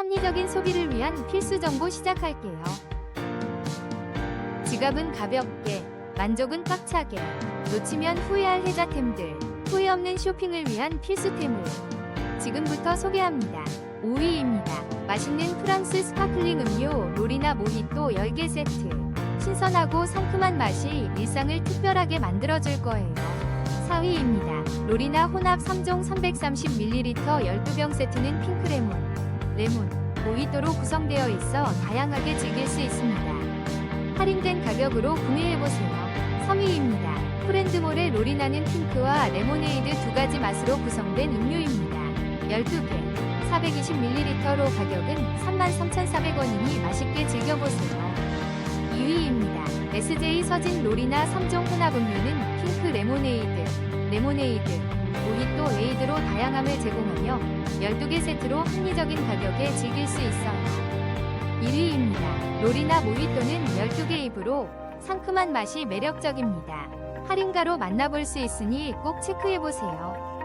합리적인 소비를 위한 필수 정보 시작할게요. 지갑은 가볍게, 만족은 꽉차게, 놓치면 후회할 혜자템들, 후회 없는 쇼핑을 위한 필수템을 지금부터 소개합니다. 5위입니다. 맛있는 프랑스 스파클링 음료 로리나 모히또 10개 세트. 신선하고 상큼한 맛이 일상을 특별하게 만들어줄 거예요. 4위입니다. 로리나 혼합 3종 330ml 12병 세트는 핑크레몬, 레몬, 모히또로 구성되어 있어 다양하게 즐길 수 있습니다. 할인된 가격으로 구매해보세요. 3위입니다. 프렌드몰의 로리나는 핑크와 레모네이드 두 가지 맛으로 구성된 음료입니다. 12개, 420ml로 가격은 33,400원이니 맛있게 즐겨보세요. 2위입니다. SJ 서진 로리나 3종 혼합 음료는 핑크 레모네이드, 레모네이드, 모히또 에이드로 다양함을 제공하며 12개 세트로 합리적인 가격에 즐길 수 있어요. 1위입니다. 로리나 모히또는 12개 입으로 상큼한 맛이 매력적입니다. 할인가로 만나볼 수 있으니 꼭 체크해보세요.